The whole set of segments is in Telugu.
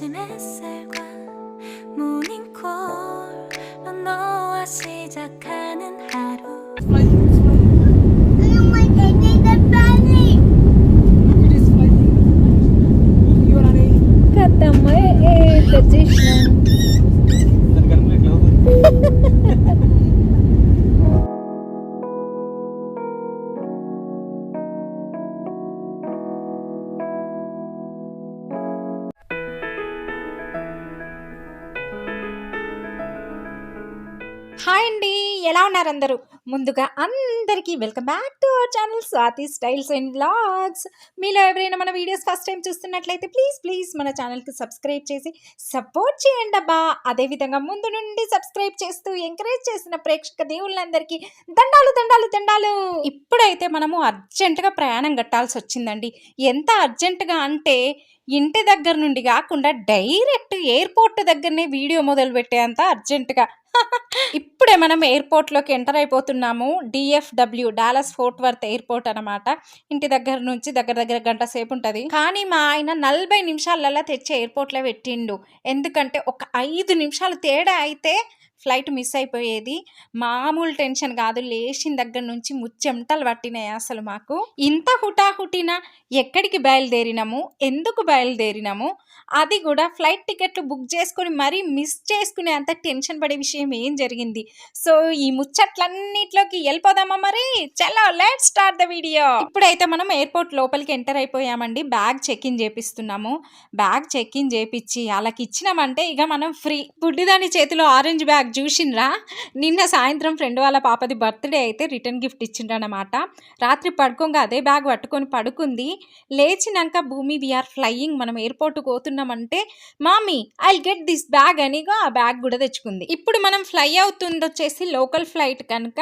비친 햇살과 모닝콜로 너와 시작하는 하루 Yung may kaibigan హాయ్ అండి ఎలా ఉన్నారు అందరూ? ముందుగా అందరికీ welcome back to our channel Swathi styles and blogs మీలో ఎవరైనా మన వీడియోస్ ఫస్ట్ టైం చూస్తున్నట్లయితే ప్లీజ్ ప్లీజ్ మన ఛానల్కి సబ్స్క్రైబ్ చేసి సపోర్ట్ చేయండి అబ్బా. అదేవిధంగా ముందు నుండి సబ్స్క్రైబ్ చేస్తూ ఎంకరేజ్ చేసిన ప్రేక్షక దేవుళ్ళందరికీ దండాలు దండాలు దండాలు. ఇప్పుడైతే మనము అర్జెంటుగా ప్రయాణం కట్టాల్సి వచ్చిందండి. ఎంత అర్జెంటుగా అంటే ఇంటి దగ్గర నుండి కాకుండా డైరెక్ట్ ఎయిర్పోర్ట్ దగ్గరనే వీడియో మొదలు పెట్టేంత అర్జెంటుగా ఇప్పుడే మనం ఎయిర్పోర్ట్లోకి enter అయిపోతున్నాము. DFW Dallas Fort Worth airport అనమాట ఇంటి దగ్గర నుంచి దగ్గర దగ్గర గంట సేపు ఉంటుంది. కానీ మా ఆయన నలభై నిమిషాలలో తెచ్చి ఎయిర్పోర్ట్లో పెట్టిండు. ఎందుకంటే ఒక ఐదు నిమిషాలు తేడా అయితే ఫ్లైట్ మిస్ అయిపోయేది. మామూలు టెన్షన్ కాదు. లేచిన దగ్గర నుంచి ముచ్చెమటలు పట్టినాయి అసలు మాకు. ఇంత హుటాహుటిన ఎక్కడికి బయలుదేరినాము? ఎందుకు బయలుదేరినాము? అది కూడా ఫ్లైట్ టికెట్లు బుక్ చేసుకొని మరీ మిస్ చేసుకునే అంత టెన్షన్ పడే విషయం ఏం జరిగింది? సో ఈ ముచ్చట్లన్నిట్లోకి వెళ్ళిపోదామా మరి? చలో లెట్ స్టార్ట్ ద వీడియో. ఇప్పుడైతే మనం ఎయిర్పోర్ట్ లోపలికి ఎంటర్ అయిపోయామండి. బ్యాగ్ చెక్ ఇన్ చేపిస్తున్నాము. బ్యాగ్ చెక్ ఇన్ చేపించి వాళ్ళకి ఇచ్చినామంటే ఇక మనం ఫ్రీ. బుడ్డిదాని చేతిలో ఆరెంజ్ బ్యాగ్ చూసిండ్రా? నిన్న సాయంత్రం ఫ్రెండ్ వాళ్ళ పాపది బర్త్డే అయితే రిటర్న్ గిఫ్ట్ ఇచ్చిండ్రనమాట రాత్రి పడుకోగా అదే బ్యాగ్ పట్టుకొని పడుకుంది. లేచినాక భూమి వీఆర్ ఫ్లయింగ్ మనం ఎయిర్పోర్ట్కి పోతున్నామంటే mommy I get this bag అనిగా ఆ బ్యాగ్ కూడా తెచ్చుకుంది. ఇప్పుడు మనం ఫ్లై అవుతుంది వచ్చేసి లోకల్ ఫ్లైట్ కనుక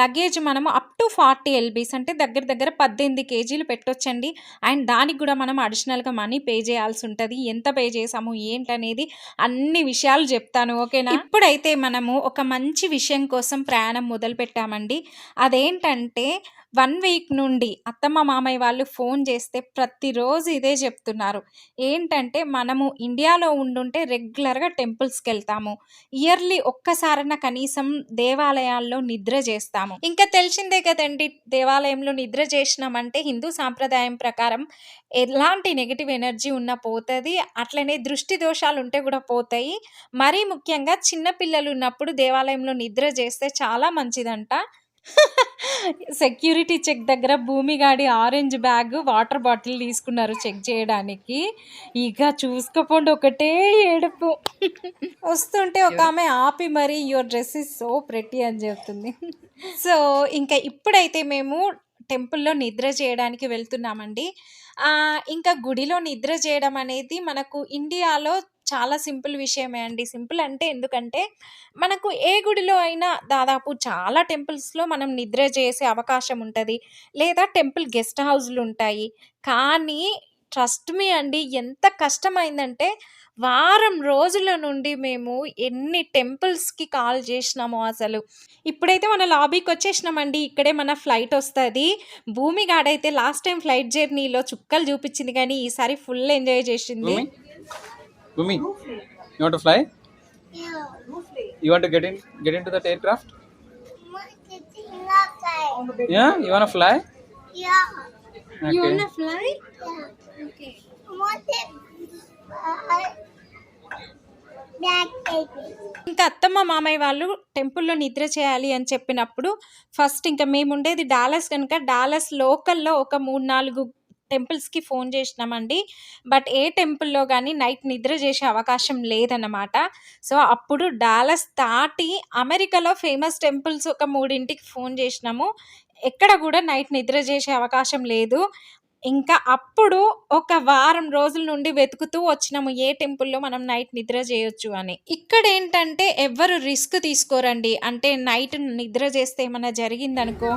లగేజ్ మనము అప్ టు ఫార్టీ ఎల్బీస్ అంటే దగ్గర దగ్గర పద్దెనిమిది కేజీలు పెట్టొచ్చండి. అండ్ దానికి కూడా మనం అడిషనల్గా మనీ పే చేయాల్సి ఉంటుంది. ఎంత పే చేసాము ఏంటనేది అన్ని విషయాలు చెప్తాను ఓకేనా? ఇప్పుడైతే మనము ఒక మంచి విషయం కోసం ప్రయాణం మొదలుపెట్టామండి. అదేంటంటే వన్ వీక్ నుండి అత్తమ్మ మామయ్య వాళ్ళు ఫోన్ చేస్తే ప్రతిరోజు ఇదే చెప్తున్నారు. ఏంటంటే మనము ఇండియాలో ఉండుంటే రెగ్యులర్గా టెంపుల్స్కి వెళ్తాము ఇయర్లీ ఒక్కసారన్నా కనీసం దేవాలయాల్లో నిద్ర చేస్తాము. ఇంకా తెలిసిందే కదండి దేవాలయంలో నిద్ర చేసినామంటే హిందూ సాంప్రదాయం ప్రకారం ఎలాంటి నెగిటివ్ ఎనర్జీ ఉన్నా పోతుంది అట్లనే దృష్టి దోషాలు ఉంటే కూడా పోతాయి. మరీ ముఖ్యంగా చిన్న పిల్లలు ఉన్నప్పుడు దేవాలయంలో నిద్ర చేస్తే చాలా మంచిదంట. సెక్యూరిటీ చెక్ దగ్గర భూమిగాడి ఆరెంజ్ బ్యాగ్ వాటర్ బాటిల్ తీసుకున్నారు చెక్ చేయడానికి. ఇక చూసుకోపోండి ఒకటే ఏడుపు. వస్తుంటే ఒక ఆమె ఆపి మరి your dress is so pretty అని చెప్తుంది. సో ఇంకా ఇప్పుడైతే మేము టెంపుల్లో నిద్ర చేయడానికి వెళ్తున్నామండి. ఇంకా గుడిలో నిద్ర చేయడం అనేది మనకు ఇండియాలో చాలా సింపుల్ విషయమే అండి. సింపుల్ అంటే ఎందుకంటే మనకు ఏ గుడిలో అయినా దాదాపు చాలా టెంపుల్స్లో మనం నిద్ర చేసే అవకాశం ఉంటుంది. లేదా టెంపుల్ గెస్ట్ హౌస్లు ఉంటాయి. కానీ ట్రస్ట్ మీ అండి ఎంత కష్టమైందంటే వారం రోజుల నుండి మేము ఎన్ని టెంపుల్స్కి కాల్ చేసినామో అసలు. ఇప్పుడైతే మన లాబీకి వచ్చేసినామండి. ఇక్కడే మన ఫ్లైట్ వస్తుంది. భూమి గాడైతే లాస్ట్ టైం ఫ్లైట్ జర్నీలో చుక్కలు చూపించింది కానీ ఈసారి ఫుల్ ఎంజాయ్ చేసింది. Bhumi? You want to fly? Yeah. You want to get in get into that aircraft? Yeah? You want to fly? Yeah. Okay. Fly Yeah. Multi. Uh, black baby. ఇంకా అత్తమ్మ మామయ్య వాళ్ళు టెంపుల్లో నిద్ర చేయాలి అని చెప్పినప్పుడు ఫస్ట్ ఇంకా మేము ఉండేది డాలస్ కనుక డాలస్ లోకల్లో ఒక మూడు నాలుగు టెంపుల్స్కి ఫోన్ చేసినామండి. బట్ ఏ టెంపుల్లో కానీ నైట్ నిద్ర చేసే అవకాశం లేదన్నమాట. సో అప్పుడు డాలస్ దాటి అమెరికాలో ఫేమస్ టెంపుల్స్ ఒక మూడింటికి ఫోన్ చేసినాము. ఎక్కడ కూడా నైట్ నిద్ర చేసే అవకాశం లేదు. ఇంకా అప్పుడు ఒక వారం రోజుల నుండి వెతుకుతూ వచ్చినాము ఏ టెంపుల్లో మనం నైట్ నిద్ర చేయొచ్చు అని. ఇక్కడ ఏంటంటే ఎవ్వరు రిస్క్ తీసుకోరండి. అంటే నైట్ నిద్ర చేస్తే ఏమైనా జరిగిందనుకో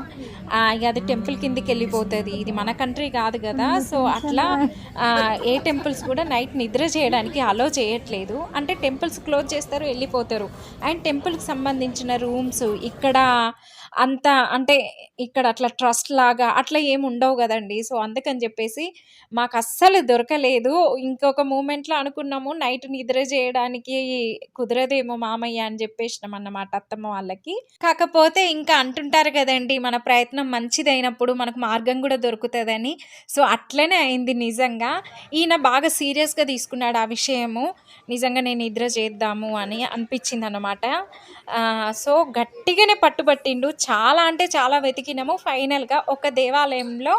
ఇక అది టెంపుల్ కిందికి వెళ్ళిపోతుంది ఇది మన కంట్రీ కాదు కదా. సో అట్లా ఏ టెంపుల్స్ కూడా నైట్ నిద్ర చేయడానికి అలో చేయట్లేదు. అంటే టెంపుల్స్ క్లోజ్ చేస్తారు వెళ్ళిపోతారు. అండ్ టెంపుల్కి సంబంధించిన రూమ్స్ ఇక్కడ అంత అంటే ఇక్కడ అట్లా ట్రస్ట్ లాగా అట్లా ఏమి ఉండవు కదండి. సో అందుకని చెప్పేసి మాకు అస్సలు దొరకలేదు. ఇంకొక మూమెంట్లో అనుకున్నాము నైట్ నిద్ర చేయడానికి కుదరదేమో మామయ్య అని చెప్పేసినాం అన్నమాట అత్తమ్మ వాళ్ళకి. కాకపోతే ఇంకా అంటుంటారు కదండి మన ప్రయత్నం మంచిదైనప్పుడు మనకు మార్గం కూడా దొరుకుతుందని. సో అట్లనే అయింది నిజంగా. ఈయన బాగా సీరియస్గా తీసుకున్నాడు ఆ విషయము. నిజంగా నేను నిద్ర చేద్దాము అని అనిపించింది అనమాట సో గట్టిగానే పట్టుబట్టిండు. చాలా అంటే చాలా వెతికినాము. ఫైనల్గా ఒక దేవాలయంలో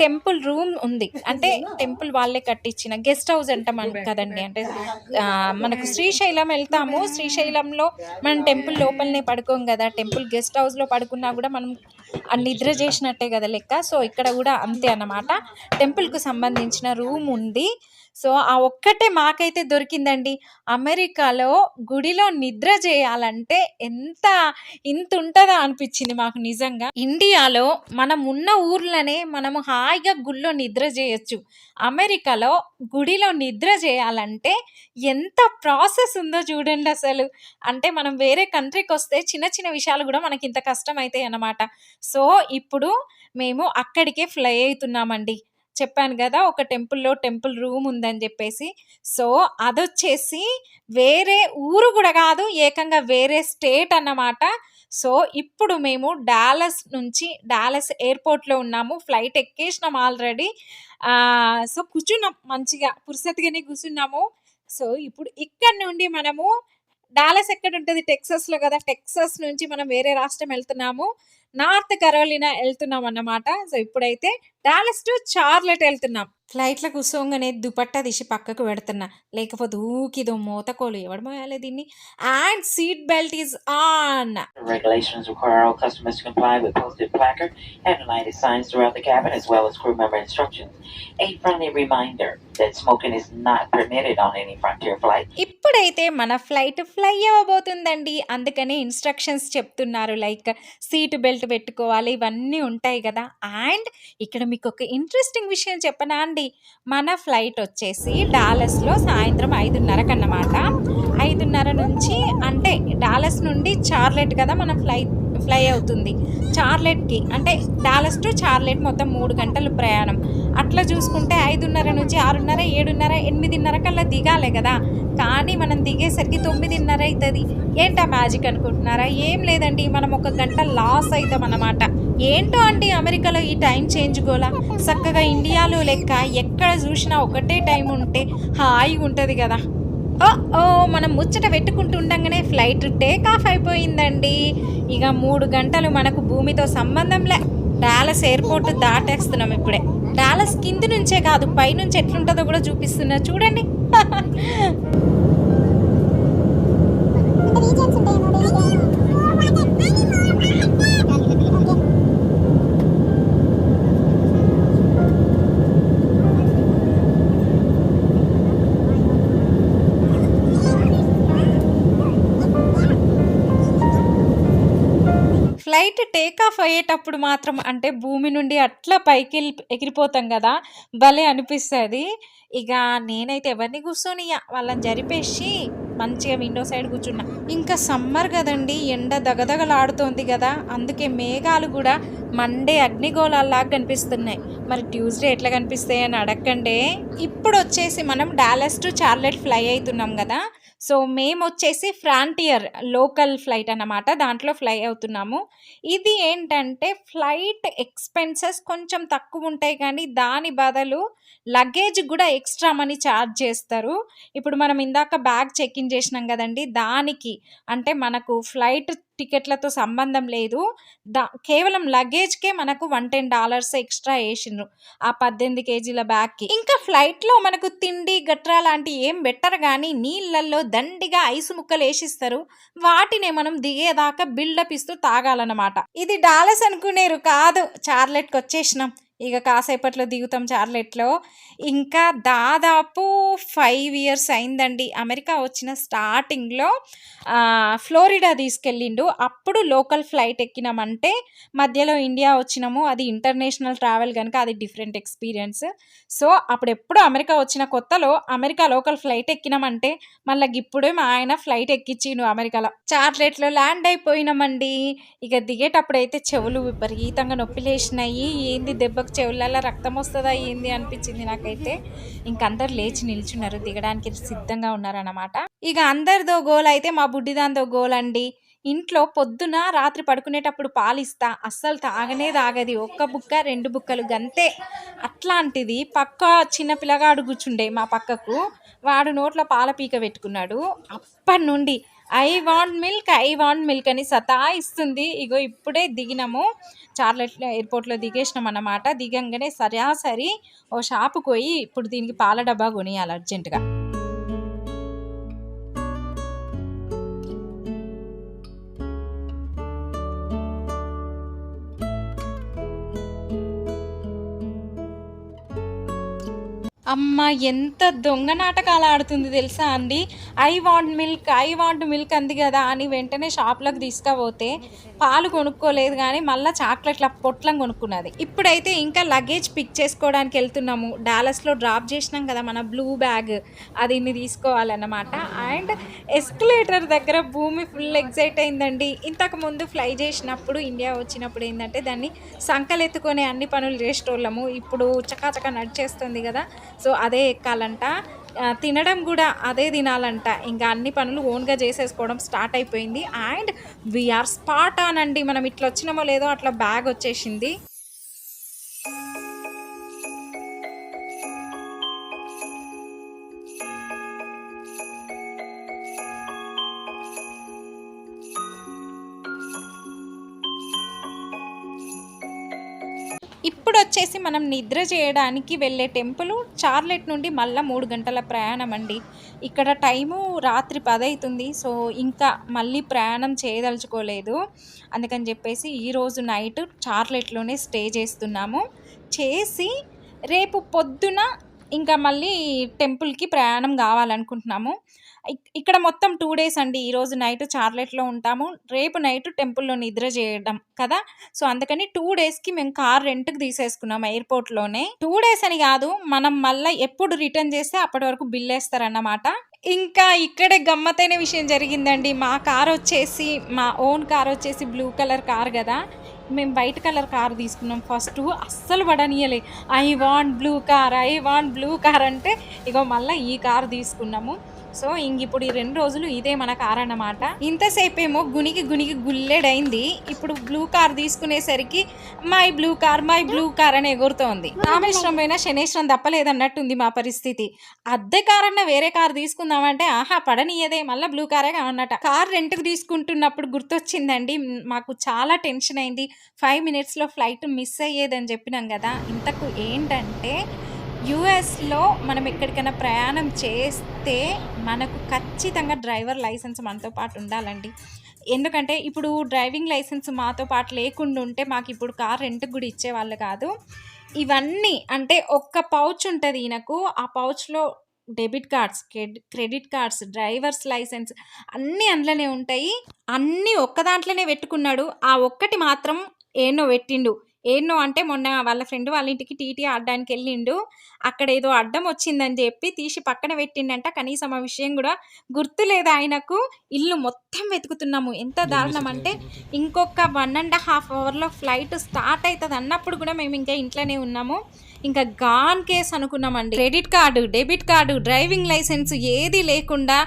టెంపుల్ రూమ్ ఉంది. అంటే టెంపుల్ వాళ్ళే కట్టించిన గెస్ట్ హౌస్ అంటాం కదండి. అంటే మనకు శ్రీశైలం వెళ్తాము. శ్రీశైలంలో మనం టెంపుల్ లోపలనే పడుకోం కదా. టెంపుల్ గెస్ట్ హౌస్లో పడుకున్నా కూడా మనం నిద్ర చేసినట్టే కదా లెక్క. సో ఇక్కడ కూడా అంతే అన్నమాట. టెంపుల్కు సంబంధించిన రూమ్ ఉంది. సో ఆ ఒక్కటే మాకైతే దొరికిందండి. అమెరికాలో గుడిలో నిద్ర చేయాలంటే ఎంత ఇంత ఉంటుందా అనిపించింది మాకు నిజంగా. ఇండియాలో మనం ఉన్న ఊర్లోనే మనము హాయిగా గుళ్ళో నిద్ర చేయొచ్చు. అమెరికాలో గుడిలో నిద్ర చేయాలంటే ఎంత ప్రాసెస్ ఉందో చూడండి అసలు. అంటే మనం వేరే కంట్రీకి వస్తే చిన్న చిన్న విషయాలు కూడా మనకి ఇంత కష్టం అవుతాయి అన్నమాట సో ఇప్పుడు మేము అక్కడికే ఫ్లై అవుతున్నామండి. చెప్పాను కదా ఒక టెంపుల్లో టెంపుల్ రూమ్ ఉందని చెప్పేసి. సో అదొచ్చేసి వేరే ఊరు కూడా కాదు ఏకంగా వేరే స్టేట్ అన్నమాట. సో ఇప్పుడు మేము డాలస్ నుంచి డాలస్ ఎయిర్పోర్ట్లో ఉన్నాము ఫ్లైట్ ఎక్కేసినాం ఆల్రెడీ. సో కూర్చున్నాం మంచిగా పురుసతిగానే కూర్చున్నాము. సో ఇప్పుడు ఇక్కడ నుండి మనము డాలస్ ఎక్కడ ఉంటుంది టెక్సస్లో కదా టెక్సస్ నుంచి మనం వేరే రాష్ట్రం వెళ్తున్నాము. నార్త్ కరోలినా వెళ్తున్నాం అన్నమాట సో ఇప్పుడైతే డాలస్ టు చార్లెట్ వెళ్తున్నాం. ఫ్లైట్లో కూసోగానే దుపట్ట తీసి పక్కకు పెడుతున్నా. లేకపోతే ఊకిదో మూతకోలు. ఎవడు మోయాలి దీన్ని? And seat belt is on regulations require all customers comply with posted placard and light signs through the cabin as well as crew member instructions a friendly reminder that smoking is not permitted on any Frontier flight ఇప్పుడైతే మన ఫ్లైట్ ఫ్లై అవ్వబోతుందండి. అందుకనే ఇన్స్ట్రక్షన్స్ చెప్తున్నారు. లైక్ సీట్ బెల్ట్ పెట్టుకోవాలి. ఇవన్నీ ఉంటాయి కదా. అండ్ ఇక్కడ మీకు ఒక ఇంట్రెస్టింగ్ విషయం చెప్పనా అండి? మన ఫ్లైట్ వచ్చేసి డాలస్లో సాయంత్రం ఐదున్నరకు అన్నమాట ఐదున్నర నుంచి అంటే డాలస్ నుండి చార్లెట్ కదా మన ఫ్లైట్ ఫ్లై అవుతుంది. చార్లెట్కి అంటే డాలస్ టు చార్లెట్ మొత్తం మూడు గంటలు ప్రయాణం. అట్లా చూసుకుంటే ఐదున్నర నుంచి ఆరున్నర ఏడున్నర ఎనిమిదిన్నర కల్లా దిగాలి కదా. కానీ మనం దిగేసరికి తొమ్మిదిన్నర అవుతుంది ఏంటా మ్యాజిక్ అనుకుంటున్నారా? ఏం లేదండి మనం ఒక గంట లాస్ అవుతాం అన్నమాట ఏంటో అండి అమెరికాలో ఈ టైం చేంజ్ గోలా. చక్కగా ఇండియాలో లెక్క ఎక్కడ చూసినా ఒకటే టైం ఉంటే హాయిగా ఉంటుంది కదా. ఓ ఓ మనం ముచ్చట పెట్టుకుంటుండగానే ఫ్లైట్ టేక్ ఆఫ్ అయిపోయిందండి. ఇక మూడు గంటలు మనకు భూమితో సంబంధంలే డాలస్ ఎయిర్పోర్ట్ దాటేస్తున్నాం ఇప్పుడే. డాలస్ కింది నుంచే కాదు పైనుంచి ఎట్లుంటుందో కూడా చూపిస్తున్నా. చూడండి. ఫ్లైట్ టేక్ ఆఫ్ అయ్యేటప్పుడు మాత్రం అంటే భూమి నుండి అట్లా పైకి ఎగిరిపోతాం కదా భలే అనిపిస్తుంది. ఇక నేనైతే ఎవరిని కూర్చొని వాళ్ళని జరిపేసి మంచిగా విండో సైడ్ కూర్చున్నా. ఇంకా సమ్మర్ కదండి ఎండ దగదగలాడుతోంది కదా అందుకే మేఘాలు కూడా మండే అగ్నిగోళాల్లాగా కనిపిస్తున్నాయి. మరి ట్యూస్డే ఎట్లా కనిపిస్తాయి అని అడగండి ఇప్పుడు వచ్చేసి మనం డాలస్ టు చార్లెట్ ఫ్లై అవుతున్నాం కదా సో మేము వచ్చేసి ఫ్రాంటియర్ లోకల్ ఫ్లైట్ అన్నమాట దాంట్లో ఫ్లై అవుతున్నాము. ఇది ఏంటంటే ఫ్లైట్ ఎక్స్పెన్సెస్ కొంచెం తక్కువ ఉంటాయి కానీ దాని బదులు లగేజ్ కూడా ఎక్స్ట్రా మనీ ఛార్జ్ చేస్తారు. ఇప్పుడు మనం ఇందాక బ్యాగ్ చెక్ ఇన్ చేసినాం కదండి దానికి అంటే మనకు ఫ్లైట్ టికెట్లతో సంబంధం లేదు. దా కేవలం లగేజ్కే మనకు వన్ టెన్ డాలర్స్ ఎక్స్ట్రా వేసిండ్రు ఆ పద్దెనిమిది కేజీల బ్యాగ్కి ఇంకా ఫ్లైట్లో మనకు తిండి గట్రా లాంటి ఏం పెట్టరు కానీ నీళ్ళల్లో దండిగా ఐసు ముక్కలు వేసిస్తారు. వాటినే మనం దిగేదాకా బిల్డప్ ఇస్తూ తాగాలన్నమాట. ఇది డాలర్స్ అనుకునేరు కాదు. చార్లెట్కి వచ్చేసినాం. ఇక కాసేపట్లో దిగుతాం చార్లెట్లో. ఇంకా దాదాపు ఫైవ్ ఇయర్స్ అయిందండి. అమెరికా వచ్చిన స్టార్టింగ్లో ఫ్లోరిడా తీసుకెళ్ళిండు. అప్పుడు లోకల్ ఫ్లైట్ ఎక్కినామంటే మధ్యలో ఇండియా వచ్చినాము. అది ఇంటర్నేషనల్ ట్రావెల్ కనుక అది డిఫరెంట్ ఎక్స్పీరియన్స్. సో అప్పుడు ఎప్పుడు అమెరికా వచ్చిన కొత్తలో అమెరికా లోకల్ ఫ్లైట్ ఎక్కినామంటే మళ్ళీ ఇప్పుడే మా ఆయన ఫ్లైట్ ఎక్కించిండు అమెరికాలో. చార్లెట్లో ల్యాండ్ అయిపోయినామండి. ఇక దిగేటప్పుడు అయితే చెవులు విపరీతంగా నొప్పి లేచినాయి. ఏంది దెబ్బకు చెవులలో రక్తం వస్తుందా ఏంది అనిపించింది నాకైతే. ఇంక అందరు లేచి నిల్చున్నారు దిగడానికి సిద్ధంగా ఉన్నారన్నమాట. ఇక అందరిదో గోల్ అయితే మా బుడ్డిదాందో గోల్ అండి. ఇంట్లో పొద్దున రాత్రి పడుకునేటప్పుడు పాలిస్తా అస్సలు తాగనే తాగది. ఒక్క బుక్క రెండు బుక్కలు గంతే. అట్లాంటిది పక్క చిన్న పిల్లగాడు కూర్చుండే మా పక్కకు. వాడు నోట్లో పాల పీక పెట్టుకున్నాడు. అప్పటి నుండి I want milk I want milk అని సతాయిస్తుంది ఇగో ఇప్పుడే దిగినాము. చార్లెట్ ఎయిర్పోర్ట్లో దిగేసినాం అన్నమాట. దిగంగానే సరాసరి ఓ షాపుకి పోయి ఇప్పుడు దీనికి పాల డబ్బా కొనియాలి అర్జెంటుగా. అమ్మ ఎంత దొంగ నాటకాలు ఆడుతుంది తెలుసా అండి? I want milk I want milk అంది కదా అని వెంటనే షాప్లోకి తీసుకపోతే పాలు కొనుక్కోలేదు కానీ మళ్ళీ చాక్లెట్ల పొట్లం కొనుక్కున్నది. ఇప్పుడైతే ఇంకా లగేజ్ పిక్ చేసుకోవడానికి వెళ్తున్నాము. డాలస్లో డ్రాప్ చేసినాం కదా మన బ్లూ బ్యాగ్ అది ఇన్ని తీసుకోవాలన్నమాట. అండ్ ఎస్కలేటర్ దగ్గర భూమి ఫుల్ ఎగ్జైట్ అయిందండి. ఇంతకు ముందు ఫ్లై చేసినప్పుడు ఇండియా వచ్చినప్పుడు ఏంటంటే దాన్ని సంకలెత్తుకొని అన్ని పనులు చేసేటోళ్ళము. ఇప్పుడు చకాచకా నడిచేస్తుంది కదా. సో అదే ఎక్కాలంట. తినడం కూడా అదే తినాలంట. ఇంకా అన్ని పనులు ఓన్గా చేసేసుకోవడం స్టార్ట్ అయిపోయింది. అండ్ వీఆర్ స్పాట్ ఆన్ అండి. మనం ఇట్లా వచ్చినామో లేదో అట్లా బ్యాగ్ వచ్చేసింది. ఇప్పుడు వచ్చేసి మనం నిద్ర చేయడానికి వెళ్ళే టెంపుల్ చార్లెట్ నుండి మళ్ళీ మూడు గంటల ప్రయాణం అండి. ఇక్కడ టైము రాత్రి పదవుతుంది సో ఇంకా మళ్ళీ ప్రయాణం చేయదలుచుకోలేదు. అందుకని చెప్పేసి ఈరోజు నైట్ చార్లెట్లోనే స్టే చేస్తున్నాము. చేసి రేపు పొద్దున ఇంకా మళ్ళీ టెంపుల్కి ప్రయాణం కావాలనుకుంటున్నాము. ఇక్కడ మొత్తం టూ డేస్ అండి. ఈరోజు నైట్ చార్లెట్లో ఉంటాము. రేపు నైట్ టెంపుల్లో నిద్ర చేయడం కదా? సో అందుకని టూ డేస్కి మేము కార్ రెంట్కి తీసేసుకున్నాం ఎయిర్పోర్ట్లోనే. టూ డేస్ అని కాదు మనం మళ్ళీ ఎప్పుడు రిటర్న్ చేస్తే అప్పటి వరకు బిల్ వేస్తారన్నమాట. ఇంకా ఇక్కడే గమ్మతైన విషయం జరిగిందండి. మా కార్ వచ్చేసి మా ఓన్ కార్ వచ్చేసి బ్లూ కలర్ కార్ కదా? మేము వైట్ కలర్ కార్ తీసుకున్నాం ఫస్ట్. అస్సలు పడనీయలే. I want blue car I want blue car అంటే ఇగో మళ్ళీ ఈ కార్ తీసుకున్నాము. సో ఇంక ఇప్పుడు ఈ రెండు రోజులు ఇదే మన కార్ అన్నమాట. ఇంతసేపు ఏమో గునికి గునికి గుల్లెడైంది. ఇప్పుడు blue car తీసుకునేసరికి my blue car my blue car అని ఎగురుతోంది. రామేశ్వరం పోయినా శనేశ్వరం తప్పలేదన్నట్టుంది మా పరిస్థితి. అద్దె కార్ అన్న వేరే కార్ తీసుకుందామంటే ఆహా పడనీయదే మళ్ళీ బ్లూ కారే కావన్నట. కార్ రెంట్కి తీసుకుంటున్నప్పుడు గుర్తొచ్చిందండి మాకు చాలా టెన్షన్ అయింది. ఫైవ్ మినిట్స్లో ఫ్లైట్ మిస్ అయ్యేదని చెప్పినాం కదా. ఇంతకు ఏంటంటే యుఎస్లో మనం ఎక్కడికైనా ప్రయాణం చేస్తే మనకు ఖచ్చితంగా డ్రైవర్ లైసెన్స్ మనతో పాటు ఉండాలండి. ఎందుకంటే ఇప్పుడు డ్రైవింగ్ లైసెన్స్ మాతో పాటు లేకుండా ఉంటే మాకు ఇప్పుడు కార్ రెంట్కి కూడా ఇచ్చేవాళ్ళు కాదు. ఇవన్నీ అంటే ఒక్క పౌచ్ ఉంటుంది ఈయనకు. ఆ పౌచ్లో debit cards credit cards drivers licence అన్నీ అందులోనే ఉంటాయి. అన్నీ ఒక్క దాంట్లోనే పెట్టుకున్నాడు. ఆ ఒక్కటి మాత్రం ఏనో పెట్టిండు. ఏనో అంటే మొన్న వాళ్ళ ఫ్రెండ్ వాళ్ళ ఇంటికి టీటీ ఆడడానికి వెళ్ళిండు. అక్కడ ఏదో అడ్డం వచ్చిందని చెప్పి తీసి పక్కన పెట్టిండంట. కనీసం ఆ విషయం కూడా గుర్తులేదు ఆయనకు. ఇల్లు మొత్తం వెతుకుతున్నాము. ఎంత దారుణం అంటే ఇంకొక వన్ అండ్ హాఫ్ అవర్లో ఫ్లైట్ స్టార్ట్ అవుతుంది అన్నప్పుడు కూడా మేము ఇంకా ఇంట్లోనే ఉన్నాము. ఇంకా గాన్ కేస్ అనుకున్నామండి. Credit card debit card driving licence ఏది లేకుండా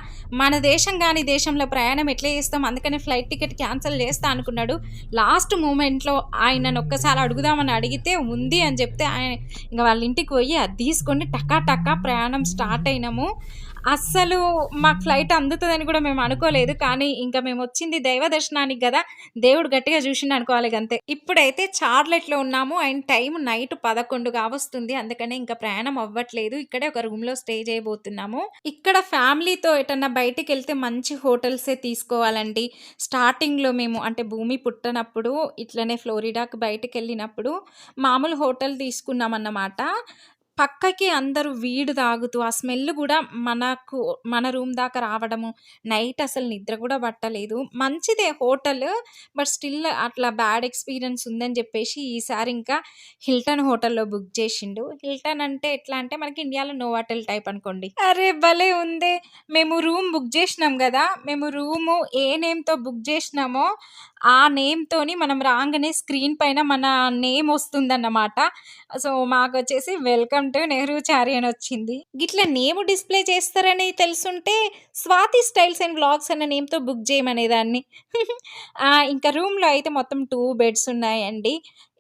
మన దేశం కాని దేశంలో ప్రయాణం ఎట్లా చేస్తాం అందుకనే ఫ్లైట్ టికెట్ క్యాన్సిల్ చేస్తా అనుకున్నాడు. లాస్ట్ మూమెంట్లో ఆయనను ఒక్కసారి అడుగుదామని అడిగితే ఉంది అని చెప్తే ఆయన ఇంకా వాళ్ళ ఇంటికి పోయి అది తీసుకొని టకా టకా ప్రయాణం స్టార్ట్ అయినాము. అస్సలు మాకు ఫ్లైట్ అందుతుందని కూడా మేము అనుకోలేదు కానీ ఇంకా మేము వచ్చింది దైవ దర్శనానికి కదా. దేవుడు గట్టిగా చూసిండు అనుకోవాలి అంతే ఇప్పుడైతే చార్లెట్లో ఉన్నాము. అండ్ టైం నైట్ పదకొండు కావస్తుంది. అందుకనే ఇంకా ప్రయాణం అవ్వట్లేదు. ఇక్కడే ఒక రూమ్లో స్టే చేయబోతున్నాము. ఇక్కడ ఫ్యామిలీతో ఎటన్నా బయటికి వెళ్తే మంచి హోటల్సే తీసుకోవాలండి. స్టార్టింగ్లో మేము అంటే భూమి పుట్టనప్పుడు ఇట్లనే ఫ్లోరిడాకి బయటకు వెళ్ళినప్పుడు మామూలు హోటల్ తీసుకున్నాం అన్నమాట పక్కకి అందరూ వీడు తాగుతూ ఆ స్మెల్ కూడా మనకు మన రూమ్ దాకా రావడము నైట్ అసలు నిద్ర కూడా పట్టలేదు. మంచిదే హోటల్ బట్ స్టిల్ అట్లా బ్యాడ్ ఎక్స్పీరియన్స్ ఉందని చెప్పేసి ఈసారి ఇంకా హిల్టన్ హోటల్లో బుక్ చేసిండు. హిల్టన్ అంటే ఎట్లా అంటే మనకి ఇండియాలో నోవాటెల్ టైప్ అనుకోండి. అరే భలే ఉందే! మేము రూమ్ బుక్ చేసినాం కదా! మేము రూము ఏ నేమ్తో బుక్ చేసినామో ఆ నేమ్తోని మనం రాగానే స్క్రీన్ పైన మన నేమ్ వస్తుందన్నమాట. సో మాకు వచ్చేసి వెల్కమ్ టు నెహ్రూ చారి అని వచ్చింది. గిట్లా నేమ్ డిస్ప్లే చేస్తారని తెలుసుంటే స్వాతి స్టైల్స్ అండ్ బ్లాగ్స్ అన్న నేమ్తో బుక్ చేయమనేదాన్ని. ఇంకా రూమ్లో అయితే మొత్తం టూ బెడ్స్ ఉన్నాయండి.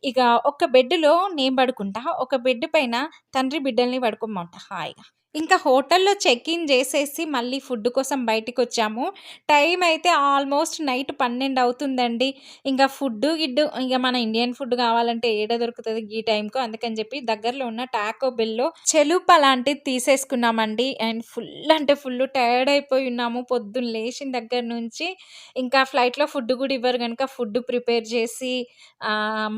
ఇక ఒక బెడ్లో నేను పడుకుంటా ఒక బెడ్ పైన తండ్రి బిడ్డల్ని పడుకోమంట హాయిగా. ఇంకా హోటల్లో చెక్ ఇన్ చేసేసి మళ్ళీ ఫుడ్ కోసం బయటికి వచ్చాము టైం అయితే ఆల్మోస్ట్ నైట్ పన్నెండు అవుతుందండి. ఇంకా ఫుడ్ గిడ్డు ఇంకా మన ఇండియన్ ఫుడ్ కావాలంటే ఏడ దొరుకుతుంది ఈ టైంకు అందుకని చెప్పి దగ్గరలో ఉన్న టాకో బిల్లో చెలుప లాంటిది తీసేసుకున్నామండి. అండ్ ఫుల్ అంటే ఫుల్ టైర్డ్ అయిపోయి ఉన్నాము. పొద్దున్న లేచిన దగ్గర నుంచి ఇంకా ఫ్లైట్లో ఫుడ్ కూడా ఇవ్వరు కనుక ఫుడ్ ప్రిపేర్ చేసి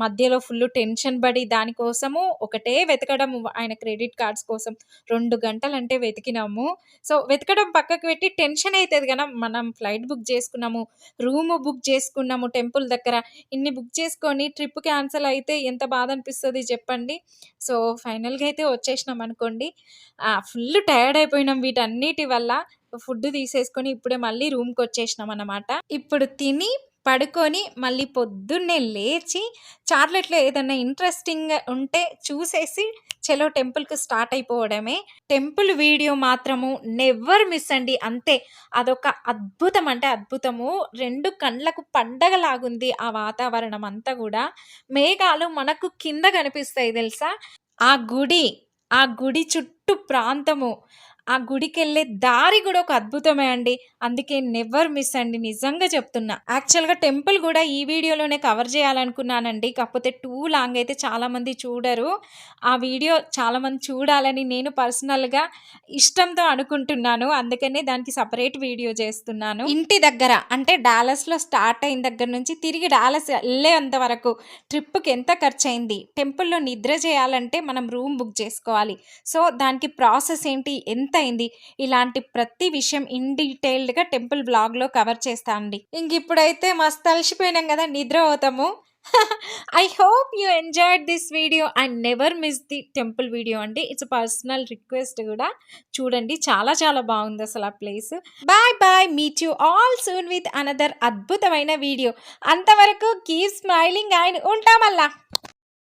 మధ్యలో ఫుల్ టెన్షన్ పడి దానికోసము ఒకటే వెతకడం ఆయన క్రెడిట్ కార్డ్స్ కోసం రెండు గంటలు అంటే వెతికినాము. సో వెతకడం పక్కకు పెట్టి టెన్షన్ అవుతుంది కదా మనం ఫ్లైట్ బుక్ చేసుకున్నాము రూమ్ బుక్ చేసుకున్నాము టెంపుల్ దగ్గర. ఇన్ని బుక్ చేసుకొని ట్రిప్ క్యాన్సిల్ అయితే ఎంత బాధ అనిపిస్తుంది చెప్పండి. సో ఫైనల్గా అయితే వచ్చేసినాం అనుకోండి. ఫుల్ టైర్డ్ అయిపోయినాం వీటన్నిటి వల్ల. ఫుడ్ తీసేసుకొని ఇప్పుడే మళ్ళీ రూమ్కి వచ్చేసినాం అన్నమాట. ఇప్పుడు తిని పడుకొని మళ్ళీ పొద్దున్నే లేచి చార్లెట్లో ఏదైనా ఇంట్రెస్టింగ్ ఉంటే చూసేసి చలో టెంపుల్కి స్టార్ట్ అయిపోవడమే. టెంపుల్ వీడియో మాత్రము నెవర్ మిస్ అండి. అంతే. అదొక అద్భుతం అంటే అద్భుతము. రెండు కండ్లకు పండగలాగుంది ఆ వాతావరణం అంతా కూడా. మేఘాలు మనకు కింద కనిపిస్తాయి తెలుసా? ఆ గుడి ఆ గుడి చుట్టూ ప్రాంతము. ఆ గుడికెళ్ళే దారి కూడా ఒక అద్భుతమే అండి. అందుకే నెవర్ మిస్ అండి. నిజంగా చెప్తున్నా. యాక్చువల్గా టెంపుల్ కూడా ఈ వీడియోలోనే కవర్ చేయాలనుకున్నానండి. కాకపోతే టూ లాంగ్ అయితే చాలామంది చూడరు. ఆ వీడియో చాలామంది చూడాలని నేను పర్సనల్గా ఇష్టంతో అనుకుంటున్నాను. అందుకనే దానికి సపరేట్ వీడియో చేస్తున్నాను. ఇంటి దగ్గర అంటే డాలస్లో స్టార్ట్ అయిన దగ్గర నుంచి తిరిగి డాలస్ వెళ్ళేంత వరకు ట్రిప్కి ఎంత ఖర్చు అయింది టెంపుల్లో నిద్ర చేయాలంటే మనం రూమ్ బుక్ చేసుకోవాలి. సో దానికి ప్రాసెస్ ఏంటి? ఎంత అయింది. ఇలాంటి ప్రతి విషయం ఇన్ డీటెయిల్డ్గా టెంపుల్ బ్లాగ్లో కవర్ చేస్తా అండి. ఇంక ఇప్పుడైతే మస్తు అలసిపోయినాం కదా నిద్ర అవుతాము I hope you enjoyed this video and never miss the temple video అండి. ఇట్స్ పర్సనల్ రిక్వెస్ట్ కూడా. చూడండి చాలా చాలా బాగుంది అసలు ఆ place bye bye meet you all soon with another అద్భుతమైన వీడియో అంతవరకు కీప్ స్మైలింగ్ అండ్ ఉంటామల్లా